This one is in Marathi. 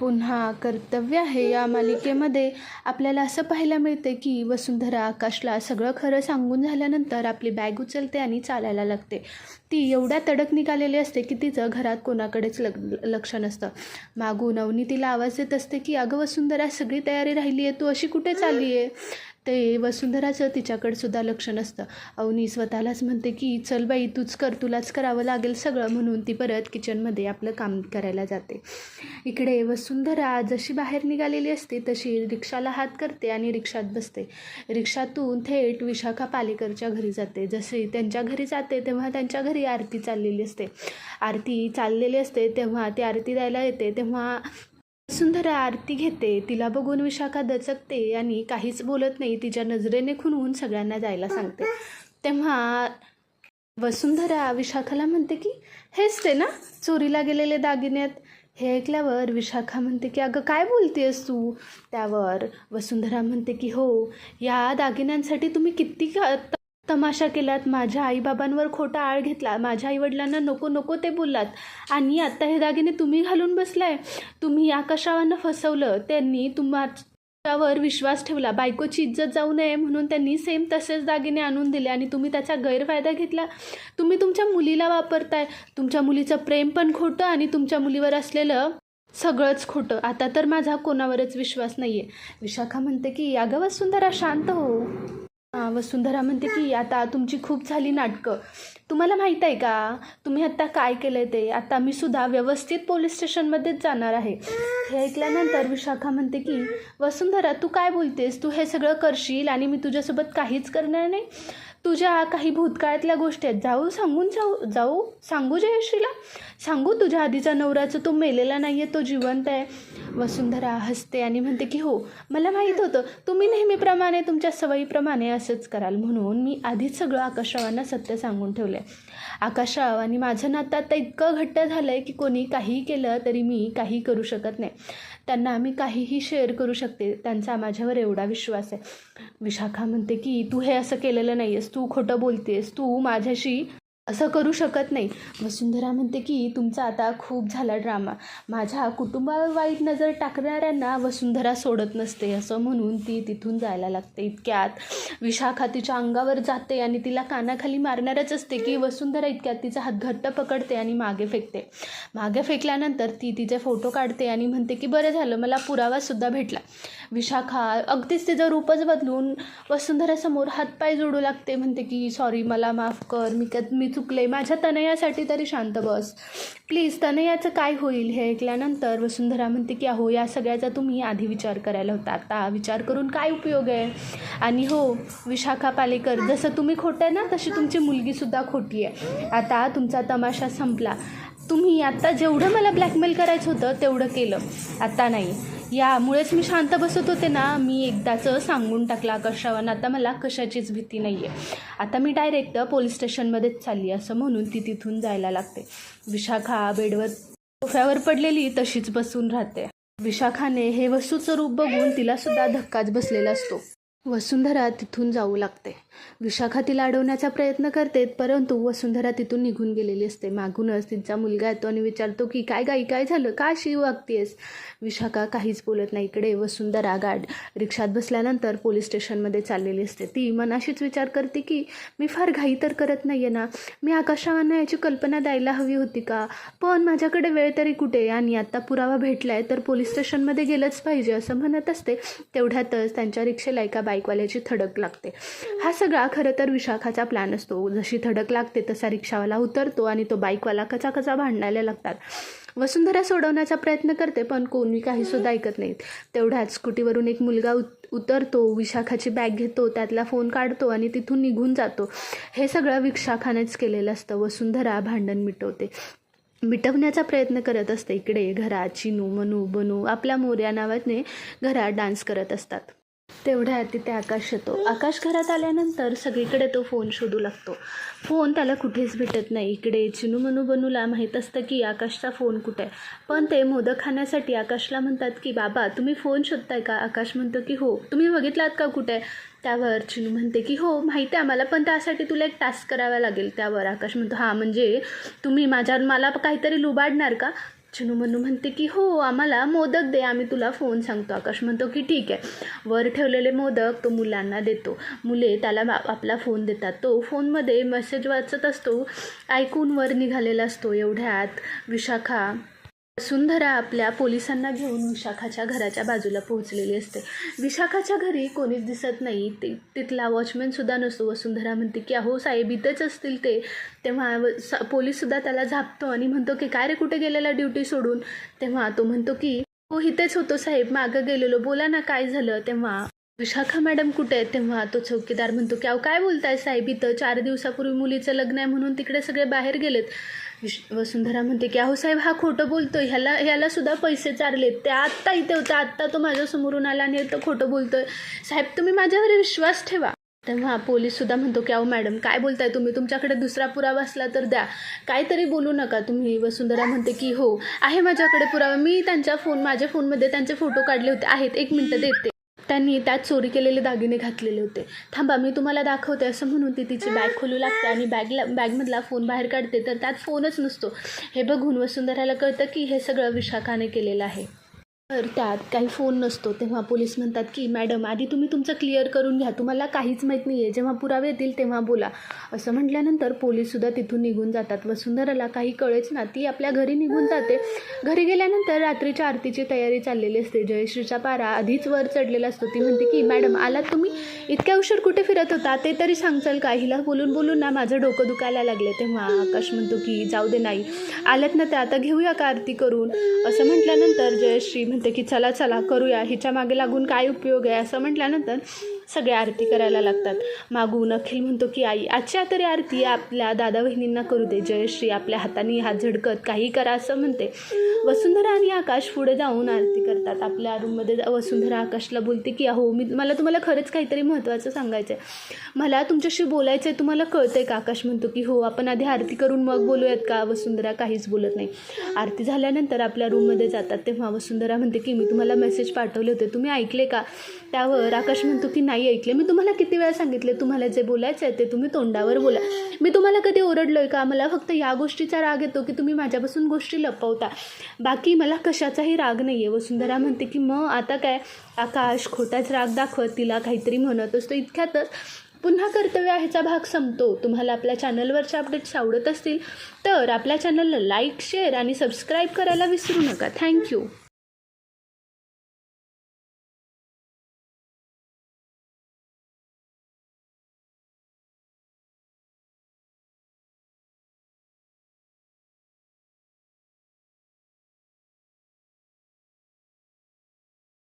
पुन्हा कर्तव्य आहे या मालिकेमध्ये. आपल्याला असं पाहायला मिळते की वसुंधरा आकाशला सगळं खरं सांगून झाल्यानंतर आपली बॅग उचलते आणि चालायला लागते. ती एवढ्या तडक निघालेली असते की तिचं घरात कोणाकडेच लग लक्ष नसतं. मागून अवनी तिला आवाज देत असते की अगं वसुंधरा सगळी तयारी राहिली आहे तू अशी कुठे चालली आहे ते वसुंधराचं तिच्याकडे सुद्धा लक्ष नसतं. अवनी स्वतःलाच म्हणते की चल बाई तूच कर तुलाच करावं लागेल सगळं म्हणून ती परत किचनमध्ये आपलं काम करायला जाते. इकडे वसुंधरा जशी बाहेर निघालेली असते तशी रिक्षाला हात करते आणि रिक्षात बसते. रिक्षातून थेट विशाखा पालेकरच्या घरी जाते. जसे त्यांच्या घरी जाते तेव्हा त्यांच्या घरी आरती चाललेली असते. आरती चाललेली असते तेव्हा ती आरती द्यायला येते तेव्हा वसुंधरा आरती घेते तिला बघून विशाखा दचकते आणि काहीच बोलत नाही तिच्या नजरेने खुनवून सगळ्यांना जायला सांगते. तेव्हा वसुंधरा विशाखाला म्हणते की हेच ते ना चोरीला गेलेले दागिन्यात हे ऐकल्यावर विशाखा म्हणते की अगं काय बोलतेस तू? त्यावर वसुंधरा म्हणते की हो या दागिन्यांसाठी तुम्ही किती का- तमाशा केलात माझ्या आईबाबांवर खोटा आळ घेतला माझ्या आईवडिलांना नको नको ते बोललात. आणि आत्ता हे दागिने तुम्ही घालून बसलाय. तुम्ही आकाशावांना फसवलं? त्यांनी तुमच्यावर विश्वास ठेवला. बायकोची इज्जत जाऊ नये म्हणून त्यांनी सेम तसेच दागिने आणून दिले आणि तुम्ही त्याचा गैरफायदा घेतला. तुम्ही तुमच्या मुलीला वापरताय. तुमच्या मुलीचं प्रेम पण खोटं आणि तुमच्या मुलीवर असलेलं सगळंच खोटं. आता तर माझा कोणावरच विश्वास नाही आहे विशाखा म्हणते की अगं वसुंधरा शांत हो. वसुंधरा म्हणते की आता तुमची खूप झाली नाटकं. तुम्हाला माहीत आहे का? तुम्ही आत्ता काय केलं आहे ते? आता मी सुद्धा व्यवस्थित पोलीस स्टेशनमध्येच जाणार आहे. हे ऐकल्यानंतर विशाखा म्हणते की वसुंधरा तू काय बोलतेस? तू हे सगळं करशील आणि मी तुझ्यासोबत काहीच करणार नाही? तुझ्या काही भूतकाळातल्या गोष्टी आहेत. जाऊ सांगून जाऊ जाऊ. सांगू जयश्रीला सांगू तुझ्या आधीचा नवराचं तो मेलेला नाही आहे तो जिवंत आहे. वसुंधरा हसते आणि म्हणते की हो मला माहीत होतं. तुम्ही नेहमीप्रमाणे तुमच्या सवयीप्रमाणे असंच कराल म्हणून मी आधीच सगळं आकाशरावांना सत्य सांगून ठेवलं आहे आकाशराव आणि माझं नातं आता इतकं घट्ट झालं आहे की कोणी काहीही केलं तरी मी काही करू शकत नाही. त्यांना मी काहीही शेअर करू शकते. त्यांचा माझ्यावर एवढा विश्वास आहे. विशाखा म्हणते की तू हे असं केलेलं नाही आहेस तू खोटं बोलतेस तू माझ्याशी असं करू शकत नाही. वसुंधरा म्हणते की तुमचा आता खूप झाला ड्रामा माझ्या कुटुंबावर वाईट नजर टाकणाऱ्यांना वसुंधरा सोडत नसते. असं म्हणून ती तिथून जायला लागते. इतक्यात विशाखा तिच्या अंगावर जाते आणि तिला कानाखाली मारणारच असते की वसुंधरा इतक्यात तिचा हात घट्ट पकडते आणि मागे फेकते. मागे फेकल्यानंतर ती तिचे फोटो काढते आणि म्हणते की बरं झालं मला पुरावासुद्धा भेटला. विशाखा अगदीच तिचं रूपच बदलून वसुंधरासमोर हातपाय जोडू लागते. म्हणते की सॉरी मला माफ कर. मी क मी चुकले माझ्या तनयासाठी तरी शांत बस. प्लीज तनयाचं काय होईल हे ऐकल्यानंतर वसुंधरा म्हणते की अहो या सगळ्याचा तुम्ही आधी विचार करायला होता. आता विचार करून काय उपयोग आहे? आणि हो विशाखा पालेकर जसं तुम्ही खोटं आहे ना तशी तुमची मुलगीसुद्धा खोटी आहे. आता तुमचा तमाशा संपला. तुम्ही आत्ता जेवढं मला ब्लॅकमेल करायचं होतं तेवढं केलं. आता नाही. यामुळेच मी शांत बसत होते ना. मी एकदाचं सांगून टाकलं आकाशरावांना आता मला कशाचीच भीती नाही आहे आता मी डायरेक्ट पोलीस स्टेशनमध्येच चालली असं म्हणून ती तिथून जायला लागते. विशाखा बेडवर सोफ्यावर पडलेली तशीच बसून राहते. विशाखाने हे वस्तूचं रूप बघून तिलासुद्धा धक्काच बसलेला असतो. वसुंधरा तिथून जाऊ लागते. विशाखा तिला अडवण्याचा प्रयत्न करते परंतु वसुंधरा तिथून निघून गेलेली असते. मागूनच तिचा मुलगा येतो आणि विचारतो की काय गाई काय झालं? का अशी वागतेस? विशाखा काहीच बोलत नाही. इकडे वसुंधरा गाड रिक्षात बसल्यानंतर पोलीस स्टेशनमध्ये चाललेली असते. ती मनाशीच विचार करते की मी फार घाई तर करत नाही आहे ना? मी आकाशरावांना याची कल्पना द्यायला हवी होती का? पण माझ्याकडे वेळ तरी कुठे? आणि आत्ता पुरावा भेटला आहे तर पोलीस स्टेशनमध्ये गेलंच पाहिजे असं म्हणत असते. तेवढ्यातच त्यांच्या रिक्षेला एका बाईकवाल्याची थडक लागते. हा सगळा खरं तर विशाखाचा प्लॅन असतो. जशी थडक लागते तसा रिक्षावाला उतरतो आणि तो बाईकवाला कचा कचा भांडायला लागतात. वसुंधरा सोडवण्याचा प्रयत्न करते पण कोणी काही सुद्धा ऐकत नाहीत. तेवढ्याच स्कूटीवरून एक मुलगा उत उतरतो विशाखाची बॅग घेतो त्यातला फोन काढतो आणि तिथून निघून जातो. हे सगळं विशाखानेच केलेलं असतं. वसुंधरा भांडण मिटवते. मिटवण्याचा प्रयत्न करत असते. इकडे घरा चिनू मनू बनू आपल्या मोर्या नावाने घरात डान्स करत असतात. तेवढ्या तिथे आकाश येतो. आकाश घरात आल्यानंतर सगळीकडे तो फोन शोधू लागतो. फोन त्याला कुठेच भेटत नाही. इकडे चिनू मनू बनूला माहीत असतं की आकाशचा फोन कुठे आहे. पण ते मोदक खाण्यासाठी आकाशला म्हणतात की बाबा तुम्ही फोन शोधताय का? आकाश म्हणतो की हो. तुम्ही बघितलात का कुठे आहे? त्यावर चिनू म्हणते की हो माहिती आहे आम्हाला पण त्यासाठी तुला एक टास्क करावा लागेल. त्यावर आकाश म्हणतो हां म्हणजे तुम्ही माझ्या मला काहीतरी लुबाडणार का? चिनू मनू म्हणते की हो आम्हाला मोदक दे आम्ही तुला फोन सांगतो. आकाश म्हणतो की ठीक आहे. वर ठेवलेले मोदक तो मुलांना देतो. मुले त्याला आपला फोन देतात. तो फोनमध्ये मेसेज वाचत असतो ऐकून वर निघालेला असतो. एवढ्यात विशाखा वसुंधरा आपल्या पोलिसांना घेऊन विशाखाच्या घराच्या बाजूला पोहोचलेली असते. विशाखाच्या घरी कोणीच दिसत नाही. ते तिथला वॉचमॅनसुद्धा नसतो वसुंधरा म्हणते की अहो साहेब इथेच असतील ते. तेव्हा स- पोलीससुद्धा त्याला झापतो आणि म्हणतो की काय रे कुठे गेलेला ड्युटी सोडून? तेव्हा तो म्हणतो की हो इथेच होतो साहेब मागं गेलेलो. बोला ना काय झालं? तेव्हा विशाखा मॅडम कुठे आहेत तेव्हा तो चौकीदार म्हणतो की अहो काय बोलताय साहेब? इथं चार दिवसापूर्वी मुलीचं लग्न आहे म्हणून तिकडे सगळे बाहेर गेलेत. वसुंधरा म्हणते की अहो साहेब हा खोटं बोलतोय. ह्याला ह्याला सुद्धा पैसे चारलेत. ते आत्ता इथे होता. आत्ता तो माझ्यासमोरून आला आणि तो खोटं बोलतोय. साहेब तुम्ही माझ्यावर विश्वास ठेवा. तेव्हा पोलीस सुद्धा म्हणतो की अहो मॅडम काय बोलताय तुम्ही? तुमच्याकडे दुसरा पुरावा असला तर द्या. काहीतरी बोलू नका तुम्ही. वसुंधरा म्हणते की हो आहे माझ्याकडे पुरावा. मी त्यांच्या फोन माझ्या फोनमध्ये त्यांचे फोटो काढले होते. आहेत. एक मिनटं देते. त्यांनी त्यात चोरी केलेले दागिने घातलेले होते. थांबा मी तुम्हाला दाखवते असं म्हणून ती तिची बॅग खोलू लागते आणि बॅगला बॅगमधला फोन बाहेर काढते तर त्यात फोनच नसतो. हे बघून वसुंधराला कळतं की हे सगळं विशाखाने केलेलं आहे. तर त्यात काही फोन नसतो. तेव्हा पोलीस म्हणतात की मॅडम आधी तुम्ही तुमचं क्लिअर करून घ्या. तुम्हाला काहीच माहीत नाही आहे जेव्हा पुरावे येतील तेव्हा बोला. असं म्हटल्यानंतर पोलीससुद्धा तिथून निघून जातात. वसुंधराला काही कळेच ना. ती आपल्या घरी निघून जाते. घरी गेल्यानंतर रात्रीच्या आरतीची तयारी चाललेली असते. जयश्रीचा पारा आधीच वर चढलेला असतो. ती म्हणते की मॅडम आलात तुम्ही? इतक्या उशीर कुठे फिरत होता? ते तरी सांगचाल का? हिला बोलून बोलून ना माझं डोकं दुखायला लागले तेव्हा आकाश म्हणतो की जाऊ दे नाही. आल्यात ना ते आता घेऊया का आरती करून? असं म्हटल्यानंतर जयश्री म्हणते की चला चला करूया. हिच्या मागे लागून काय उपयोग आहे? असं म्हटल्यानंतर सगळे आरती करायला लागतात. मागून अखिल म्हणतो की आई आजच्या तरी आरती आपल्या दादा बहिणींना करू दे. जयश्री आपल्या हाताने हात झडकत काही करा असं म्हणते. वसुंधरा आणि आकाश पुढे जाऊन आरती करतात. आपल्या रूममध्ये जा- वसुंधरा आकाशला बोलते की अहो मी मला तुम्हाला खरंच काहीतरी महत्त्वाचं सांगायचं आहे मला तुमच्याशी बोलायचं आहे तुम्हाला कळतं आहे का? आकाश म्हणतो की हो आपण आधी आरती करून मग बोलूयात का? वसुंधरा काहीच बोलत नाही. आरती झाल्यानंतर आपल्या रूममध्ये जातात. तेव्हा वसुंधरा म्हणते की मी तुम्हाला मेसेज पाठवले होते. तुम्ही ऐकले का? त्यावर आकाश म्हणतो की नाही ऐकले. मी तुम्हाला किती वेळा सांगितले तुम्हाला जे बोलायचं आहे ते तुम्ही तोंडावर बोला. मी तुम्हाला कधी ओरडलो आहे का? मला फक्त या गोष्टीचा राग येतो की तुम्ही माझ्यापासून गोष्टी लपवता. बाकी मला कशाचाही राग नाही आहे वसुंधरा म्हणते की मग आता काय? आकाश खोटाच राग दाखवत तिला काहीतरी म्हणत असतो. इतक्यातच पुन्हा कर्तव्य ह्याचा भाग संपतो. तुम्हाला आपल्या चॅनलवरचे अपडेट्स आवडत असतील तर आपल्या चॅनलला लाईक शेअर आणि सबस्क्राईब करायला विसरू नका. थँक्यू